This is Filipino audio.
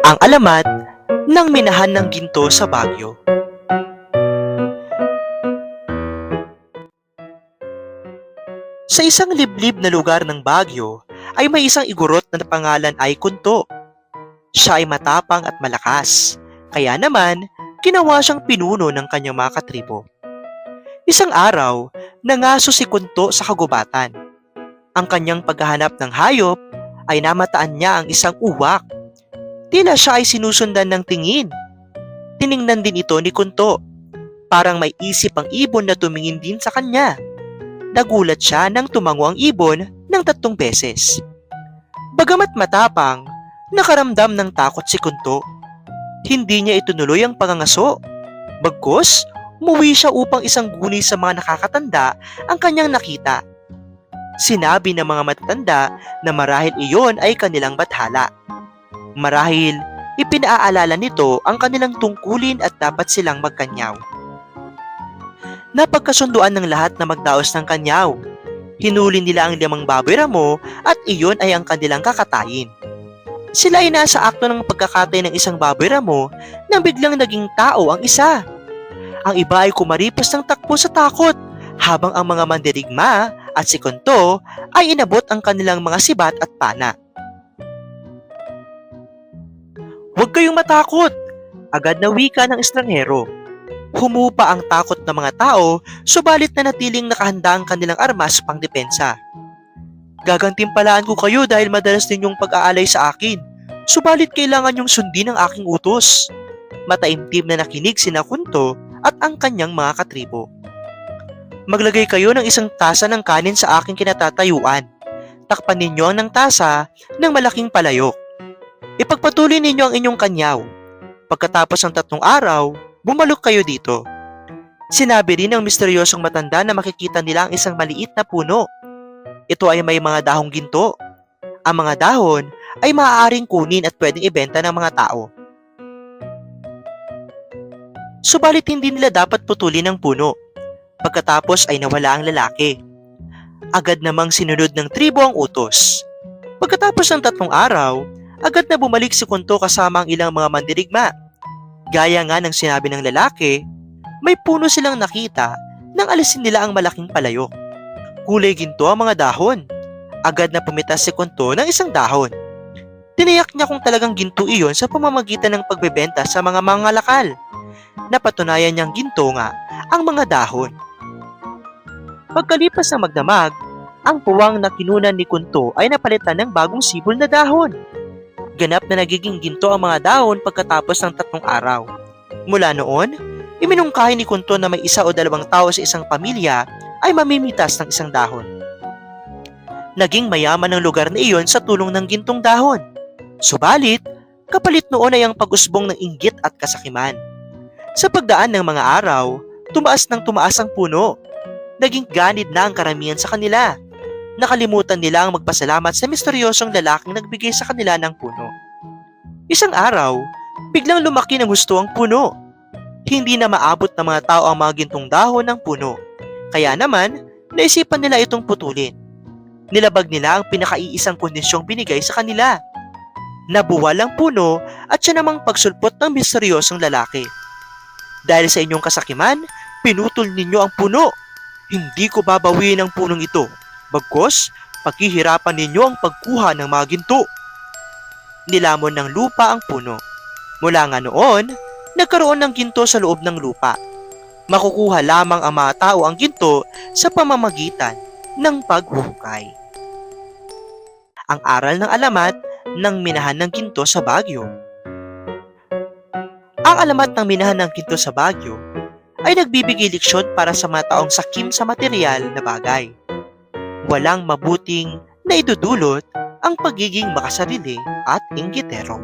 Ang alamat ng minahan ng ginto sa Baguio. Sa isang liblib na lugar ng Baguio ay may isang igurot na pangalan ay Kunto. Siya ay matapang at malakas, kaya naman ginawa siyang pinuno ng kanyang mga katribo. Isang araw, nangaso si Kunto sa kagubatan. Ang kanyang paghahanap ng hayop ay namataan niya ang isang uwak. Tila siya ay sinusundan ng tingin. Tiningnan din ito ni Kunto. Parang may isip ang ibon na tumingin din sa kanya. Nagulat siya nang tumango ang ibon ng tatlong beses. Bagamat matapang, nakaramdam ng takot si Kunto. Hindi niya itunuloy ang pangangaso. Bagkus, umuwi siya upang isang guni sa mga nakakatanda ang kanyang nakita. Sinabi ng mga matatanda na marahil iyon ay kanilang bathala. Marahil, ipinaalala nito ang kanilang tungkulin at dapat silang magkanyaw. Napagkasunduan ng lahat na magdaos ng kanyaw. Hinuli nila ang limang baboy ramo at iyon ay ang kanilang kakatayin. Sila ay nasa akto ng pagkakatay ng isang baboy ramo nang biglang naging tao ang isa. Ang iba ay kumaripas ng takbo sa takot habang ang mga mandirigma at si Konto ay inabot ang kanilang mga sibat at pana. Huwag kayong matakot! Agad na wika ng estranghero. Humupa ang takot ng mga tao, subalit na natiling nakahanda ang kanilang armas pang depensa. Gagantimpalaan ko kayo dahil madalas ninyong pag-aalay sa akin. Subalit kailangan yung sundin ang aking utos. Mataimtim na nakinig sina Kunto at ang kanyang mga katribo. Maglagay kayo ng isang tasa ng kanin sa aking kinatatayuan. Takpan ninyo ang ng tasa ng malaking palayok. Ipagpatuloy ninyo ang inyong kanyaw. Pagkatapos ng tatlong araw, bumalok kayo dito. Sinabi rin ng misteryosong matanda na makikita nila ang isang maliit na puno. Ito ay may mga dahong ginto. Ang mga dahon ay maaaring kunin at pwedeng ibenta ng mga tao. Subalit hindi nila dapat putulin ang puno. Pagkatapos ay nawala ang lalaki. Agad namang sinunod ng tribo ang utos. Pagkatapos ng tatlong araw, agad na bumalik si Kunto kasama ang ilang mga mandirigma. Gaya nga ng sinabi ng lalaki, may puno silang nakita nang alisin nila ang malaking palayok. Kulay ginto ang mga dahon. Agad na pumitas si Kunto ng isang dahon. Tiniyak niya kung talagang ginto iyon sa pamamagitan ng pagbebenta sa mga mangalakal. Napatunayan niyang ginto nga ang mga dahon. Pagkalipas ng magdamag, ang puwang na kinunan ni Kunto ay napalitan ng bagong sibol na dahon. Ganap na nagiging ginto ang mga dahon pagkatapos ng tatlong araw. Mula noon, iminungkahi ni Kunto na may isa o dalawang tao sa isang pamilya ay mamimitas ng isang dahon. Naging mayaman ang lugar na iyon sa tulong ng gintong dahon. Subalit, kapalit noon ay ang pag-usbong ng inggit at kasakiman. Sa pagdaan ng mga araw, tumaas ng tumaas ang puno. Naging ganid na ang karamihan sa kanila. Nakalimutan nila ang magpasalamat sa misteryosong lalaking nagbigay sa kanila ng puno. Isang araw, biglang lumaki ng gusto ang puno. Hindi na maabot ng mga tao ang mga gintong dahon ng puno. Kaya naman, naisipan nila itong putulin. Nilabag nila ang pinakaiisang kondisyong binigay sa kanila. Nabuwal ang puno at siya namang pagsulpot ng misteryosong lalaki. Dahil sa inyong kasakiman, pinutol ninyo ang puno. Hindi ko babawiin ang punong ito. Bagkos, paghihirapan ninyo ang pagkuha ng mga ginto. Nilamon ng lupa ang puno. Mula nga noon, nagkaroon ng ginto sa loob ng lupa. Makukuha lamang ang mga tao ang ginto sa pamamagitan ng paghuhukay. Ang aral ng alamat ng minahan ng ginto sa Baguio. Ang alamat ng minahan ng ginto sa Baguio ay nagbibigay leksyon para sa mga taong sakim sa material na bagay. Walang mabuting na idudulot ang pagiging makasarili at inggitero.